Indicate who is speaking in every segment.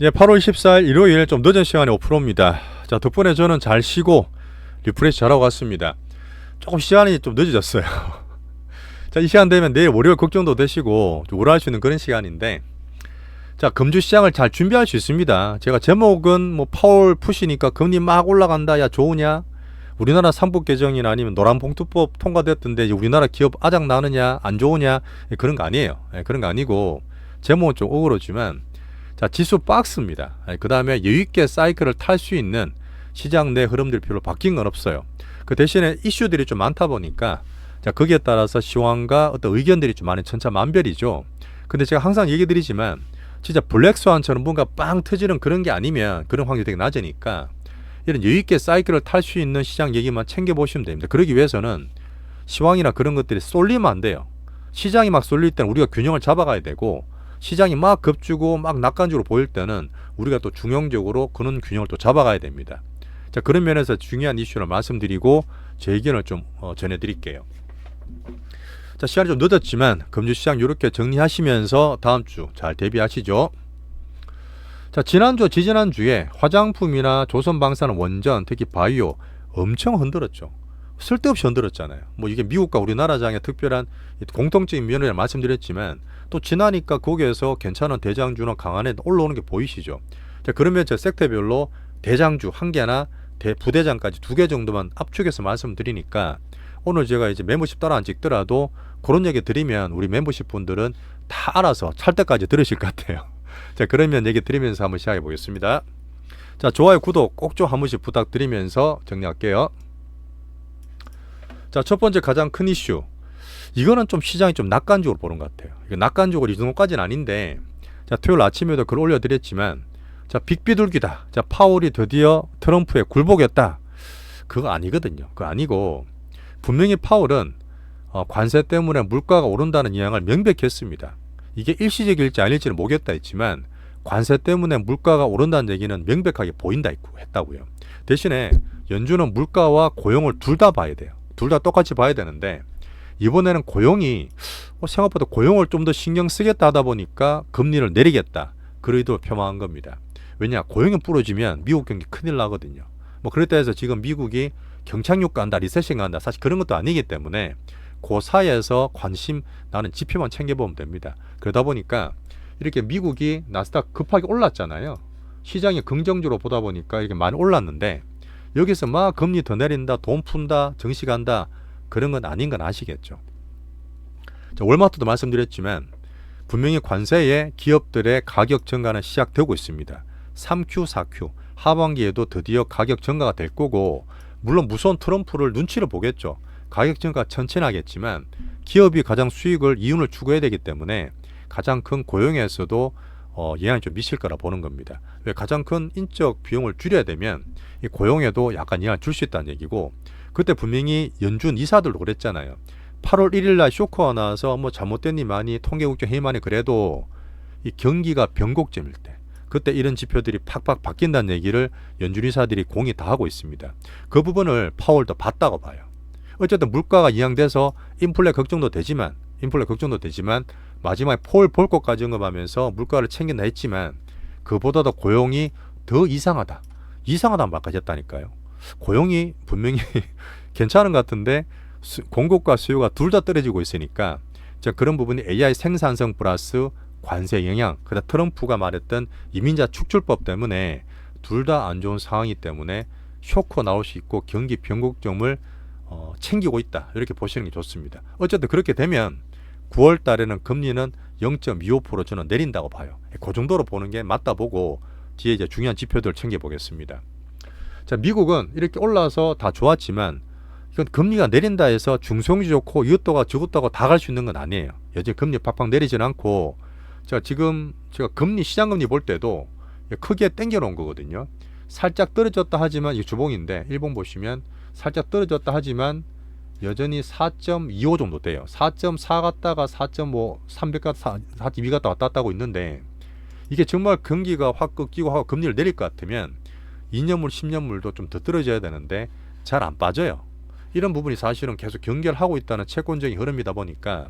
Speaker 1: 예, 8월 14일 일요일 좀 늦은 시간에 오프로입니다. 자, 덕분에 저는 잘 쉬고 리프레시 잘하고 갔습니다. 조금 시간이 좀 늦어졌어요. 자, 이 시간 되면 내일 월요일 걱정도 되시고 좀 우울할 수 있는 그런 시간인데 자, 금주 시장을 잘 준비할 수 있습니다. 제가 제목은 뭐 파월 푸시니까 금리 막 올라간다. 야, 좋으냐? 우리나라 상법 개정이나 아니면 노란 봉투법 통과됐던데 이제 우리나라 기업 아작 나느냐 안 좋으냐 예, 그런 거 아니에요. 예, 그런 거 아니고 제목은 좀 억울하지만 자 지수 박스입니다. 그 다음에 여유 있게 사이클을 탈 수 있는 시장 내 흐름들 별로 바뀐 건 없어요. 그 대신에 이슈들이 좀 많다 보니까 자 거기에 따라서 시황과 어떤 의견들이 좀 많이 천차만별이죠. 근데 제가 항상 얘기 드리지만 진짜 블랙스완처럼 뭔가 빵 터지는 그런 게 아니면 그런 확률이 되게 낮으니까 이런 여유 있게 사이클을 탈 수 있는 시장 얘기만 챙겨 보시면 됩니다. 그러기 위해서는 시황이나 그런 것들이 쏠리면 안 돼요. 시장이 막 쏠릴 때는 우리가 균형을 잡아가야 되고 시장이 막 급주고 막 낙관적으로 보일 때는 우리가 또 중형적으로 그런 균형을 또 잡아가야 됩니다. 자 그런 면에서 중요한 이슈를 말씀드리고 제 의견을 좀 어, 전해드릴게요. 자 시간이 좀 늦었지만 금주 시장 이렇게 정리하시면서 다음 주 잘 대비하시죠. 자 지난주 지지난주에 화장품이나 조선방사능 원전 특히 바이오 엄청 흔들었죠. 쓸데없이 흔들었잖아요. 뭐 이게 미국과 우리나라장의 특별한 공통적인 면을 말씀드렸지만 또 지나니까 거기에서 괜찮은 대장주나 강한에 올라오는 게 보이시죠. 자 그러면 저 섹터별로 대장주 한 개나 대, 부대장까지 두 개 정도만 압축해서 말씀드리니까 오늘 제가 이제 멤버십 따라 안 찍더라도 그런 얘기 드리면 우리 멤버십 분들은 다 알아서 찰 때까지 들으실 것 같아요. 자 그러면 얘기 드리면서 한번 시작해 보겠습니다. 자 좋아요 구독 꼭 좀 한 번씩 부탁드리면서 정리할게요. 자 첫 번째 가장 큰 이슈 이거는 좀 시장이 좀 낙관적으로 보는 것 같아요. 이거 낙관적으로 이 정도까지는 아닌데 자 토요일 아침에도 글 올려드렸지만 자 빅비둘기다. 자 파월이 드디어 트럼프의 굴복했다. 그거 아니거든요. 그거 아니고 분명히 파월은 어, 관세 때문에 물가가 오른다는 이양을 명백했습니다. 이게 일시적일지 아닐지는 모르겠다 했지만 관세 때문에 물가가 오른다는 얘기는 명백하게 보인다 했다고요. 대신에 연준은 물가와 고용을 둘 다 봐야 돼요. 둘 다 똑같이 봐야 되는데 이번에는 고용이 어, 생각보다 고용을 좀 더 신경 쓰겠다 하다 보니까 금리를 내리겠다. 그 의도를 표명한 겁니다. 왜냐 고용이 부러지면 미국 경기 큰일 나거든요. 뭐 그랬다 해서 지금 미국이 경착륙 간다, 리세션 간다. 사실 그런 것도 아니기 때문에 그 사이에서 관심 나는 지표만 챙겨보면 됩니다. 그러다 보니까 이렇게 미국이 나스닥 급하게 올랐잖아요. 시장이 긍정적으로 보다 보니까 이렇게 많이 올랐는데 여기서 막 금리 더 내린다, 돈 푼다, 정시 간다 그런 건 아닌 건 아시겠죠. 자, 월마트도 말씀드렸지만 분명히 관세에 기업들의 가격 증가는 시작되고 있습니다. 3Q, 4Q 하반기에도 드디어 가격 증가가 될 거고 물론 무서운 트럼프를 눈치를 보겠죠. 가격 증가 천천히 하겠지만 기업이 가장 수익을 이윤을 추구해야 되기 때문에 가장 큰 고용에서도 어, 영향이 좀 미칠 거라 보는 겁니다. 왜 가장 큰 인적 비용을 줄여야 되면 이 고용에도 약간 영향을 줄 수 있다는 얘기고 그때 분명히 연준 이사들도 그랬잖아요. 8월 1일 날 쇼크가 나와서 뭐 잘못된 일 많이 통계 국정 회의 만에 그래도 이 경기가 변곡점일 때 그때 이런 지표들이 팍팍 바뀐다는 얘기를 연준 이사들이 공이 다 하고 있습니다. 그 부분을 파월도 봤다고 봐요. 어쨌든 물가가 이양돼서 인플레 걱정도 되지만 인플레 걱정도 되지만 마지막에 폴 볼 것까지 언급하면서 물가를 챙긴다 했지만 그보다도 고용이 더 이상하다. 이상하다는 말까지 했다니까요. 고용이 분명히 괜찮은 것 같은데 수, 공급과 수요가 둘 다 떨어지고 있으니까 자 그런 부분이 AI 생산성 플러스 관세 영향, 그다 트럼프가 말했던 이민자 축출법 때문에 둘 다 안 좋은 상황이기 때문에 쇼크 나올 수 있고 경기 변곡점을 어, 챙기고 있다 이렇게 보시는 게 좋습니다. 어쨌든 그렇게 되면 9월 달에는 금리는 0.25% 저는 내린다고 봐요. 그 정도로 보는 게 맞다 보고 뒤에 이제 중요한 지표들 챙겨 보겠습니다. 자, 미국은 이렇게 올라서 다 좋았지만 이건 금리가 내린다 해서 중성주 좋고 이것도가 저것도가 다 갈 수 있는 건 아니에요. 여전히 금리 팍팍 내리진 않고 자, 지금 제가 금리 시장 금리 볼 때도 크게 땡겨 놓은 거거든요. 살짝 떨어졌다 하지만 이 주봉인데 일봉 보시면 살짝 떨어졌다 하지만 여전히 4.25 정도 돼요. 4.4 갔다가 4.5, 300 갔다 4.2 갔다 왔다 갔다 하고 있는데 이게 정말 경기가 확 꺾이고 하고 금리를 내릴 것 같으면 2년물, 10년물도 좀 더 떨어져야 되는데 잘 안 빠져요. 이런 부분이 사실은 계속 경결하고 있다는 채권적인 흐름이다 보니까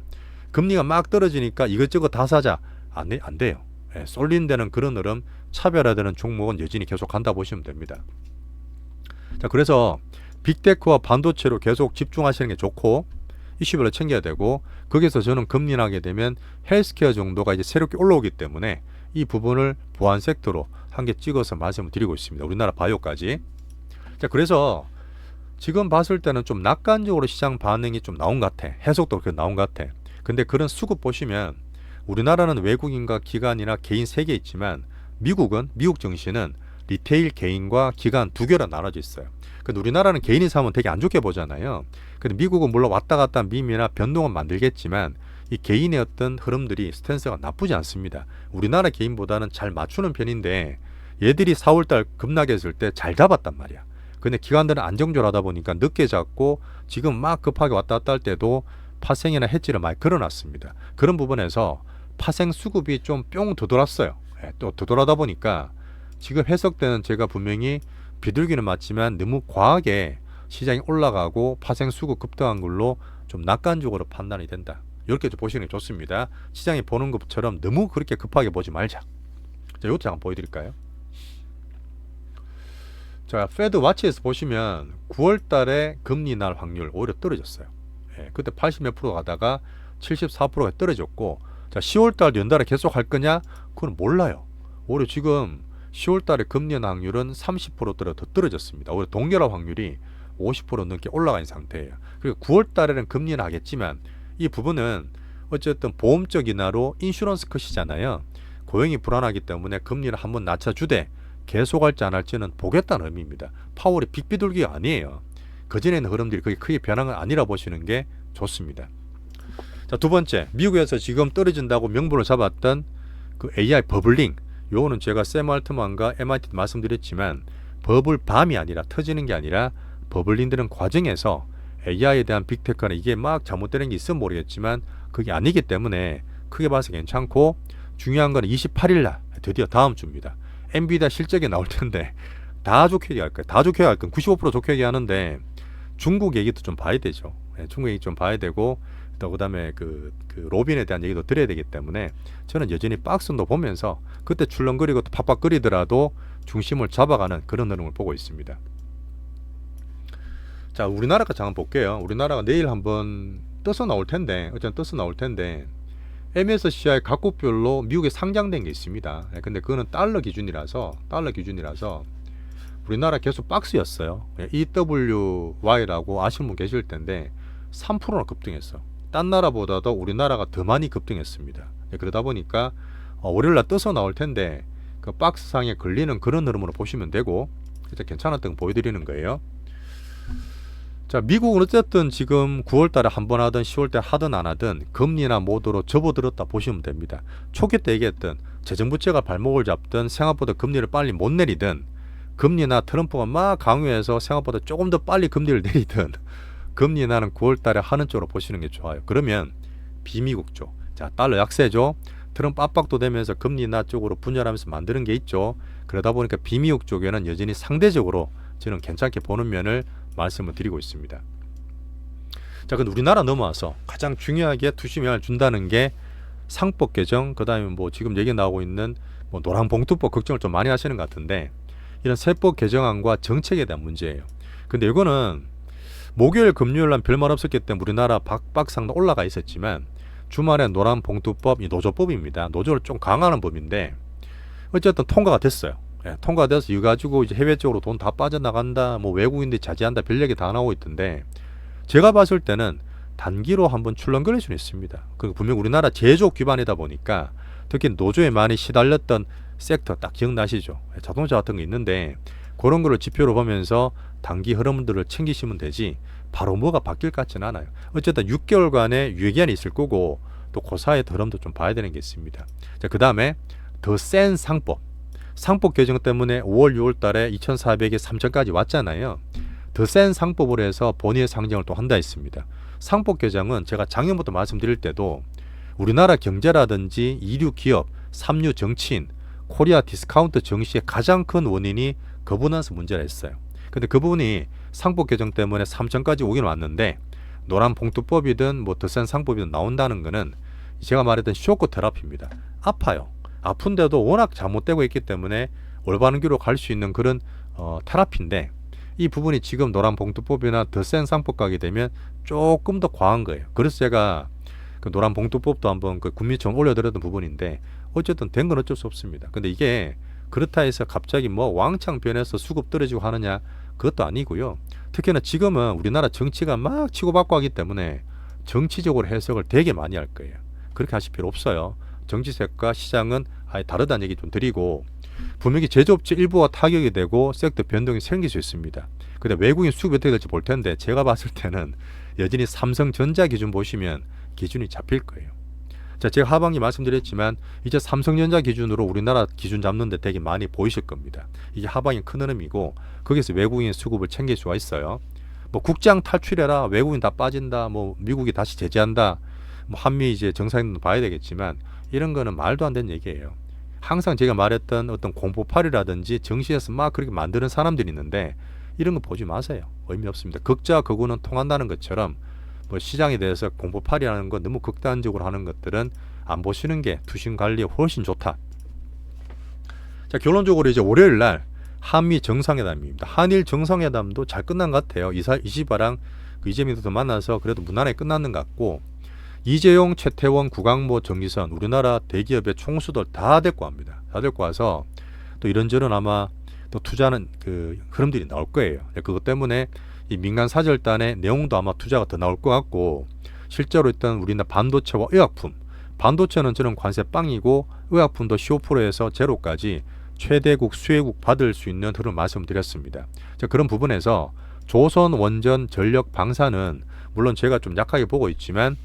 Speaker 1: 금리가 막 떨어지니까 이것저것 다 사자 안, 돼- 안 돼요. 예, 쏠린다는 그런 흐름, 차별화되는 종목은 여전히 계속 간다 보시면 됩니다. 자, 그래서 빅테크와 반도체로 계속 집중하시는 게 좋고 이슈별로 챙겨야 되고 거기서 저는 금리 나게 되면 헬스케어 정도가 이제 새롭게 올라오기 때문에 이 부분을 보안 섹터로 한 개 찍어서 말씀을 드리고 있습니다. 우리나라 바이오까지. 자, 그래서 지금 봤을 때는 좀 낙관적으로 시장 반응이 좀 나온 것 같아. 해석도 그렇게 나온 것 같아. 근데 그런 수급 보시면 우리나라는 외국인과 기관이나 개인 세 개 있지만 미국은 미국 증시는 리테일 개인과 기관 두 개로 나눠져 있어요. 근데 우리나라는 개인이 사면 되게 안 좋게 보잖아요. 근데 미국은 물론 왔다 갔다 밈이나 변동은 만들겠지만 이 개인의 어떤 흐름들이 스탠스가 나쁘지 않습니다. 우리나라 개인보다는 잘 맞추는 편인데 얘들이 4월달 급락했을 때 잘 잡았단 말이야. 근데 기관들은 안정적하다 보니까 늦게 잡고 지금 막 급하게 왔다 갔다 할 때도 파생이나 해지를 많이 걸어놨습니다. 그런 부분에서 파생 수급이 좀뿅 도돌았어요. 예, 또 도돌하다 보니까 지금 해석되는 제가 분명히 비둘기는 맞지만 너무 과하게 시장이 올라가고 파생 수급 급등한 걸로 좀 낙관적으로 판단이 된다. 이렇게 좀 보시는 게 좋습니다. 시장이 보는 것처럼 너무 그렇게 급하게 보지 말자. 자, 이것도 잠깐 보여드릴까요? 자, 페드 와치에서 보시면 9월 달에 금리 날 확률 오히려 떨어졌어요. 예, 그때 80몇 프로 가다가 74%가 떨어졌고, 자, 10월 달 연달아 계속 할 거냐? 그건 몰라요. 오히려 지금 10월 달에 금리 날 확률은 30% 떨어 더 떨어졌습니다. 오히려 동결화 확률이 50% 넘게 있는 상태예요. 그리고 9월 달에는 금리는 하겠지만 이 부분은 어쨌든 보험적 인하로 인슈런스 컷이잖아요. 고용이 불안하기 때문에 금리를 한번 낮춰주되 계속할지 안 할지는 보겠다는 의미입니다. 파월이 빅비둘기가 아니에요. 그전에는 흐름들이 그게 크게 변한 건 아니라 보시는 게 좋습니다. 자, 두 번째. 미국에서 지금 떨어진다고 명분을 잡았던 그 AI 버블링. 요거는 제가 샘 알트만과 MIT 도 말씀드렸지만 버블 밤이 아니라 터지는 게 아니라 버블링 되는 과정에서 AI에 대한 빅테크는 이게 막 잘못되는 게 있으면 모르겠지만 그게 아니기 때문에 크게 봐서 괜찮고 중요한 건 28일 날 드디어 다음 주입니다. 엔비디아 실적이 나올 텐데 다 좋게 얘기할 거예요. 다 좋게 얘기할 건 95% 좋게 얘기하는데 중국 얘기도 좀 봐야 되죠. 예, 중국 얘기 좀 봐야 되고 또 그다음에 그, 그 로빈에 대한 얘기도 드려야 되기 때문에 저는 여전히 박스도 보면서 그때 출렁거리고 또 팍팍거리더라도 중심을 잡아가는 그런 흐름을 보고 있습니다. 자, 우리나라가 잠깐 볼게요. 우리나라가 내일 한번 떠서 나올 텐데, 어쨌든 떠서 나올 텐데, MSCI 각국별로 미국에 상장된 게 있습니다. 예, 근데 그거는 달러 기준이라서, 달러 기준이라서, 우리나라 계속 박스였어요. 예, EWY라고 아시는 분 계실 텐데, 3%나 급등했어. 딴 나라보다도 우리나라가 더 많이 급등했습니다. 예, 그러다 보니까, 어, 월요일날 떠서 나올 텐데, 그 박스상에 걸리는 그런 흐름으로 보시면 되고, 진짜 괜찮았던 거 보여드리는 거예요. 자, 미국은 어쨌든 지금 9월 달에 한 번 하든 10월 때 하든 안 하든 금리나 모드로 접어들었다 보시면 됩니다. 초기 때 얘기했던 재정부채가 발목을 잡든 생각보다 금리를 빨리 못 내리든 금리나 트럼프가 막 강요해서 생각보다 조금 더 빨리 금리를 내리든 금리 인하는 9월 달에 하는 쪽으로 보시는 게 좋아요. 그러면 비미국 쪽. 자, 달러 약세죠. 트럼프 압박도 되면서 금리 인하 쪽으로 분열하면서 만드는 게 있죠. 그러다 보니까 비미국 쪽에는 여전히 상대적으로 저는 괜찮게 보는 면을 말씀을 드리고 있습니다. 자, 근데 우리나라 넘어와서 가장 중요하게 투심을 준다는 게 상법 개정, 그다음에 뭐 지금 얘기 나오고 있는 뭐 노랑 봉투법 걱정을 좀 많이 하시는 것 같은데 이런 세법 개정안과 정책에 대한 문제예요. 근데 이거는 목요일 금요일 날 별말 없었기 때문에 우리나라 박박상 올라가 있었지만 주말에 노란 봉투법 이 노조법입니다. 노조를 좀 강화하는 법인데 어쨌든 통과가 됐어요. 예, 통과돼서 이거 가지고 이제 해외 쪽으로 돈 다 빠져나간다, 뭐 외국인들이 자제한다, 별 얘기 다 나오고 있던데 제가 봤을 때는 단기로 한번 출렁거릴 수는 있습니다. 그 분명 우리나라 제조업 기반이다 보니까 특히 노조에 많이 시달렸던 섹터 딱 기억나시죠? 예, 자동차 같은 거 있는데 그런 거를 지표로 보면서 단기 흐름들을 챙기시면 되지 바로 뭐가 바뀔 것 같지는 않아요. 어쨌든 6개월간의 유예기한이 있을 거고 또 그 사이의 흐름도 좀 봐야 되는 게 있습니다. 자, 그 다음에 더 센 상법. 상법 개정 때문에 5월, 6월 달에 2,400에 3,000까지 왔잖아요. 더 센 상법으로 해서 본의의 상정을 또 한다 했습니다. 상법 개정은 제가 작년부터 말씀드릴 때도 우리나라 경제라든지 이류 기업, 삼류 정치인, 코리아 디스카운트 정시의 가장 큰 원인이 거부난서 문제라 했어요. 근데 그 부분이 상법 개정 때문에 3천까지 오긴 왔는데 노란 봉투법이든 뭐 더 센 상법이든 나온다는 거는 제가 말했던 쇼크 테라피입니다. 아파요. 아픈데도 워낙 잘못되고 있기 때문에 올바른 길로 갈 수 있는 그런 어, 테라피인데 이 부분이 지금 노란 봉투법이나 더 센 상법 가게 되면 조금 더 과한 거예요. 그래서 제가 그 노란 봉투법도 한번 그 국민청 올려드렸던 부분인데 어쨌든 된 건 어쩔 수 없습니다. 근데 이게 그렇다 해서 갑자기 뭐 왕창 변해서 수급 떨어지고 하느냐 그것도 아니고요. 특히나 지금은 우리나라 정치가 막 치고받고 하기 때문에 정치적으로 해석을 되게 많이 할 거예요. 그렇게 하실 필요 없어요. 정치색과 시장은 아예 다르다는 얘기 좀 드리고 분명히 제조업체 일부가 타격이 되고 섹터 변동이 생길 수 있습니다. 근데 외국인 수급이 어떻게 될지 볼 텐데 제가 봤을 때는 여전히 삼성전자 기준 보시면 기준이 잡힐 거예요. 자, 제가 하반기 말씀드렸지만 이제 삼성전자 기준으로 우리나라 기준 잡는데 되게 많이 보이실 겁니다. 이게 하반기 큰 흐름이고 거기서 외국인 수급을 챙길 수가 있어요. 뭐 국장 탈출해라 외국인 다 빠진다 뭐 미국이 다시 제재한다 뭐 한미 이제 정상회담도 봐야 되겠지만 이런 거는 말도 안 되는 얘기예요. 항상 제가 말했던 어떤 공포팔이라든지 정시에서 막 그렇게 만드는 사람들이 있는데 이런 거 보지 마세요. 의미 없습니다. 극자 극우는 통한다는 것처럼 뭐 시장에 대해서 공포팔이라는 거 너무 극단적으로 하는 것들은 안 보시는 게 투신 관리에 훨씬 좋다. 자 결론적으로 이제 월요일 날 한미 정상회담입니다. 한일 정상회담도 잘 끝난 것 같아요. 이사 이시바랑 그 이재명도 만나서 그래도 무난하게 끝났는 것 같고 이재용, 최태원, 구강모, 정기선 우리나라 대기업의 총수들 다 데리고 합니다. 다 데리고 와서 또 이런저런 아마 또 투자하는 그 흐름들이 나올 거예요. 그것 때문에 이 민간 사절단의 내용도 아마 투자가 더 나올 것 같고 실제로 일단 우리나라 반도체와 의약품 반도체는 저는 관세 빵이고 의약품도 15%에서 제로까지 최대국 수혜국 받을 수 있는 흐름 말씀드렸습니다. 자, 그런 부분에서 조선 원전 전력 방사는 물론 제가 좀 약하게 보고 있지만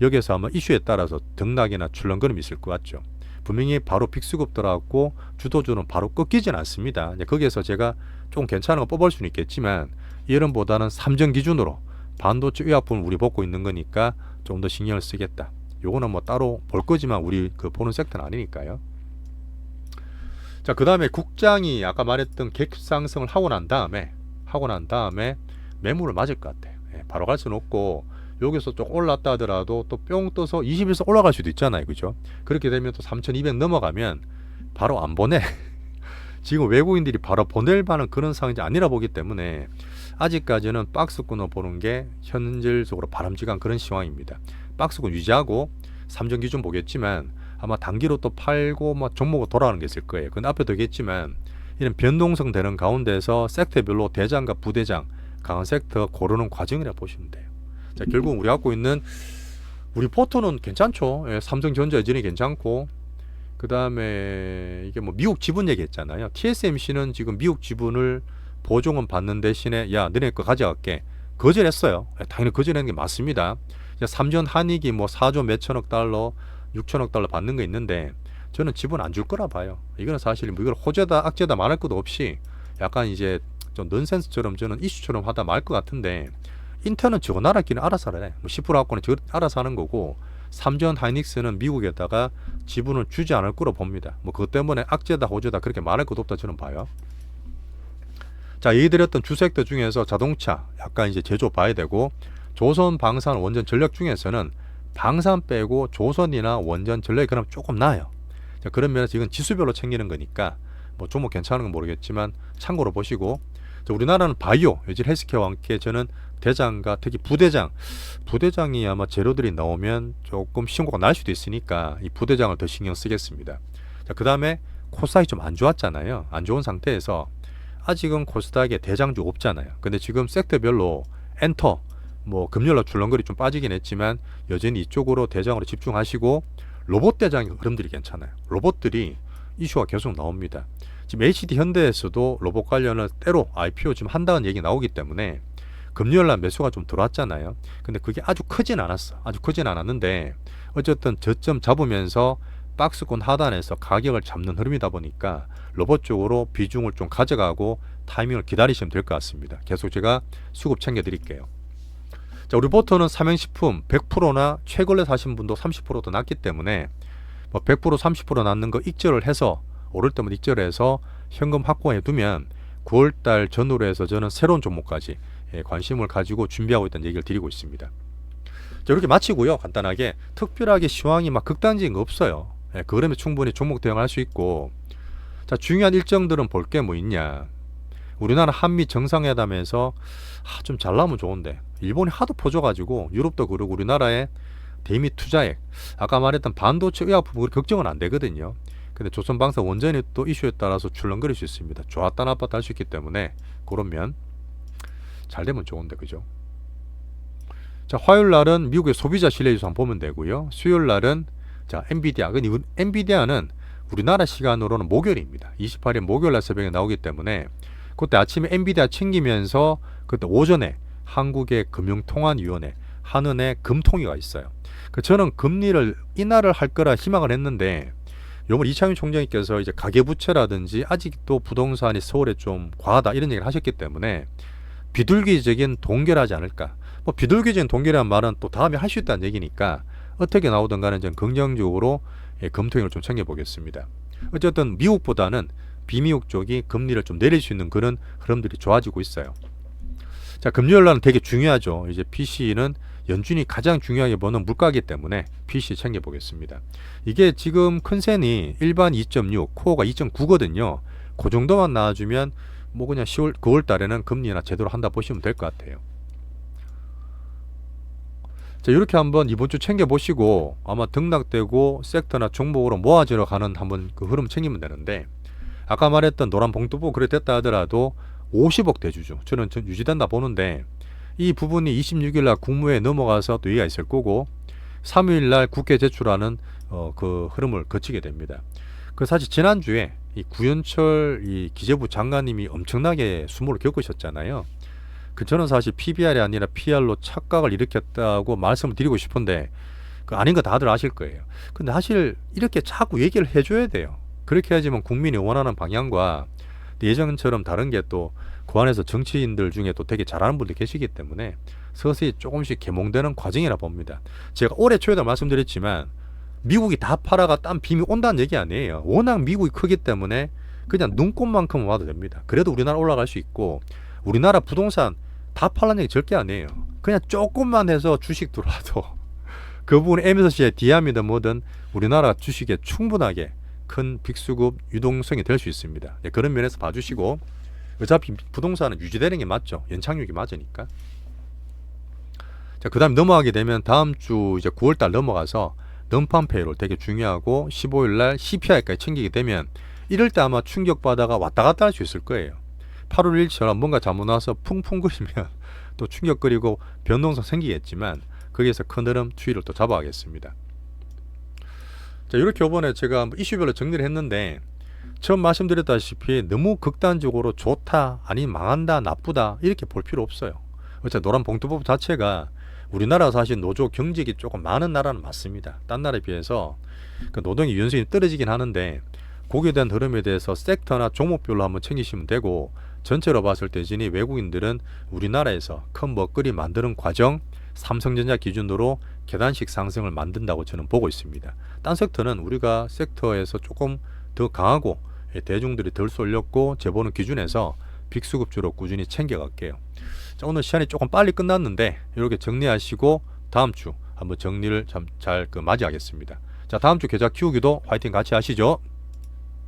Speaker 1: 여기에서 아마 이슈에 따라서 등락이나 출렁거림이 있을 것 같죠. 분명히 바로 빅수급 들어갔고 주도주는 바로 꺾이진 않습니다. 거기에서 제가 좀 괜찮은 거 뽑을 수는 있겠지만 이런보다는 삼전 기준으로 반도체 의약품을 우리 먹고 있는 거니까 좀 더 신경을 쓰겠다. 요거는 뭐 따로 볼 거지만 우리 그 보는 섹터는 아니니까요. 자, 그 다음에 국장이 아까 말했던 객상승을 하고 난 다음에 하고 난 다음에 매물을 맞을 것 같아요. 예, 바로 갈 수는 없고 여기서 좀 올랐다 하더라도 또 뿅 떠서 20에서 올라갈 수도 있잖아요. 그죠? 그렇게 되면 또 3200 넘어가면 바로 안 보내. 지금 외국인들이 바로 보낼 만한 그런 상황이 아니라 보기 때문에 아직까지는 박스권을 보는 게 현실적으로 바람직한 그런 상황입니다. 박스권 유지하고 삼전 기준 보겠지만 아마 단기로 또 팔고 뭐 종목을 돌아가는 게 있을 거예요. 근데 앞에도 얘기했지만 이런 변동성 되는 가운데서 섹터별로 대장과 부대장 강한 섹터 고르는 과정이라 보시면 돼요. 자, 결국 우리 갖고 있는 우리 포토는 괜찮죠. 예, 삼성전자 여전히 괜찮고 그 다음에 이게 뭐 미국 지분 얘기했잖아요. TSMC는 지금 미국 지분을 보증은 받는 대신에 야 너네 거 가져갈게 거절했어요. 예, 당연히 거절하는 게 맞습니다. 이제 삼전 한익이 뭐 4조 몇천억 달러, 6천억 달러 받는 거 있는데 저는 지분 안 줄 거라 봐요. 이거는 사실 뭐 이걸 호재다 악재다 말할 것도 없이 약간 이제 좀 넌센스처럼 저는 이슈처럼 하다 말 것 같은데 인텔은 저 나라끼리 알아서 하래. 뭐10% 갖고는 저 알아서 하는 거고 삼전 하이닉스는 미국에다가 지분을 주지 않을 거로 봅니다. 뭐 그것 때문에 악재다 호재다 그렇게 말할 것도 없다 저는 봐요. 자, 얘기 드렸던 주섹터 중에서 자동차 약간 이제 제조 봐야 되고 조선 방산 원전 전력 중에서는 방산 빼고 조선이나 원전 전력이 그럼 조금 나아요. 자, 그런 면에서 이건 지수별로 챙기는 거니까 뭐 종목 괜찮은 건 모르겠지만 참고로 보시고 자, 우리나라는 바이오, 요즘 헬스케어와 함께 저는 대장과 특히 부대장, 부대장이 아마 재료들이 나오면 조금 신고가 날 수도 있으니까 이 부대장을 더 신경 쓰겠습니다. 자, 그 다음에 코스닥이 좀 안 좋았잖아요. 안 좋은 상태에서 아직은 코스닥에 대장주 없잖아요. 근데 지금 섹터별로 엔터, 뭐 금요일날 출렁거리 좀 빠지긴 했지만 여전히 이쪽으로 대장으로 집중하시고 로봇 대장의 흐름들이 괜찮아요. 로봇들이 이슈가 계속 나옵니다. 지금 HD 현대에서도 로봇 관련을 때로 IPO 지금 한다는 얘기 나오기 때문에 금요일 날 매수가 좀 들어왔잖아요. 근데 그게 아주 크진 않았어. 아주 크진 않았는데 어쨌든 저점 잡으면서 박스권 하단에서 가격을 잡는 흐름이다 보니까 로봇 쪽으로 비중을 좀 가져가고 타이밍을 기다리시면 될 것 같습니다. 계속 제가 수급 챙겨 드릴게요. 자, 우리 보터는 삼행식품 100%나 최근에 사신 분도 30%도 낮기 때문에 뭐 100% 30% 낮는 거 익절을 해서 오를 때면 익절해서 현금 확보해 두면 9월달 전후로 해서 저는 새로운 종목까지 예, 관심을 가지고 준비하고 있다는 얘기를 드리고 있습니다. 자, 이렇게 마치고요. 간단하게 특별하게 시황이 막 극단적인 거 없어요. 예, 그 흐름에 충분히 종목 대응할 수 있고. 자 중요한 일정들은 볼 게 뭐 있냐. 우리나라 한미 정상회담에서 아, 좀 잘나면 좋은데. 일본이 하도 퍼줘가지고 유럽도 그러고 우리나라의 대미 투자액. 아까 말했던 반도체 의학 부분 걱정은 안 되거든요. 근데 조선방사 원전이 또 이슈에 따라서 출렁거릴 수 있습니다. 좋았다 나빴다 할 수 있기 때문에 그런 면잘 되면 좋은데 그죠? 자 화요일 날은 미국의 소비자 신뢰지수 한번 보면 되고요. 수요일 날은 자 엔비디아 이건 엔비디아는 우리나라 시간으로는 목요일입니다 28일 목요일 날 새벽에 나오기 때문에 그때 아침에 엔비디아 챙기면서 그때 오전에 한국의 금융통화위원회 한은의 금통위가 있어요. 그 저는 금리를 인하를 할 거라 희망을 했는데 요번 이창윤 총장님께서 이제 가계부채라든지 아직도 부동산이 서울에 좀 과하다 이런 얘기를 하셨기 때문에 비둘기적인 동결하지 않을까. 뭐 비둘기적인 동결이라는 말은 또 다음에 할 수 있다는 얘기니까 어떻게 나오든 간에 좀 긍정적으로 예, 금통위를 좀 챙겨보겠습니다. 어쨌든 미국보다는 비미국 쪽이 금리를 좀 내릴 수 있는 그런 흐름들이 좋아지고 있어요. 자, 금요일 날은 되게 중요하죠. 이제 PC는 연준이 가장 중요하게 보는 물가기 때문에 PC 챙겨 보겠습니다. 이게 지금 컨센이 일반 2.6, 코어가 2.9거든요. 그 정도만 나와주면 뭐 그냥 10월, 9월 달에는 금리 나 제대로 한다 보시면 될 것 같아요. 자, 이렇게 한번 이번 주 챙겨 보시고 아마 등락되고 섹터나 종목으로 모아지러 가는 한번 그 흐름 챙기면 되는데 아까 말했던 노란 봉투보 그래 됐다 하더라도 50억 대주주 저는 전 유지된다 보는데 이 부분이 26일 날 국무회에 넘어가서 또 얘기가 있을 거고 3일 날 국회 제출하는 어, 그 흐름을 거치게 됩니다. 그 사실 지난주에 이 구현철 이 기재부 장관님이 엄청나게 수모를 겪으셨잖아요. 그 저는 사실 PBR이 아니라 PR로 착각을 일으켰다고 말씀을 드리고 싶은데 그 아닌 거 다들 아실 거예요. 근데 사실 이렇게 자꾸 얘기를 해줘야 돼요. 그렇게 해야지만 국민이 원하는 방향과 예전처럼 다른 게 또 그 안에서 정치인들 중에 또 되게 잘하는 분들 계시기 때문에 서서히 조금씩 개몽되는 과정이라 봅니다. 제가 올해 초에도 말씀드렸지만 미국이 다 팔아가 딴 빔이 온다는 얘기 아니에요. 워낙 미국이 크기 때문에 그냥 눈꽃만큼 와도 됩니다. 그래도 우리나라 올라갈 수 있고 우리나라 부동산 다 팔라는 얘기 절대 아니에요. 그냥 조금만 해서 주식 들어와도 그 부분 MSCI 디아미든 뭐든 우리나라 주식에 충분하게 큰 빅수급 유동성이 될 수 있습니다. 예, 그런 면에서 봐주시고 어차피 부동산은 유지되는 게 맞죠. 연착륙이 맞으니까. 자, 그 다음 넘어가게 되면 다음 주 이제 9월 달 넘어가서 넘판 페이롤 되게 중요하고 15일 날 CPI까지 챙기게 되면 이럴 때 아마 충격받아가 왔다 갔다 할 수 있을 거예요. 8월 1일처럼 뭔가 잘못 나와서 쿵쿵거리면 또 충격거리고 변동성 생기겠지만 거기에서 큰 흐름 추이를 또 잡아가겠습니다. 자 이렇게 이번에 제가 이슈별로 정리를 했는데 처음 말씀드렸다시피 너무 극단적으로 좋다 아니 망한다 나쁘다 이렇게 볼 필요 없어요. 어차 노란 봉투법 자체가 우리나라 사실 노조 경직이 조금 많은 나라는 맞습니다. 딴 나라에 비해서 그 노동의 유연성이 떨어지긴 하는데 거기에 대한 흐름에 대해서 섹터나 종목별로 한번 챙기시면 되고 전체로 봤을 때 진이 외국인들은 우리나라에서 큰 먹거리 만드는 과정 삼성전자 기준으로 계단식 상승을 만든다고 저는 보고 있습니다. 딴 섹터는 우리가 섹터에서 조금 더 강하고 예, 대중들이 덜 쏠렸고 재보는 기준에서 빅수급주로 꾸준히 챙겨갈게요. 자, 오늘 시간이 조금 빨리 끝났는데 이렇게 정리하시고 다음 주 한번 정리를 참 잘 그 맞이하겠습니다. 자 다음 주 계좌 키우기도 화이팅 같이 하시죠.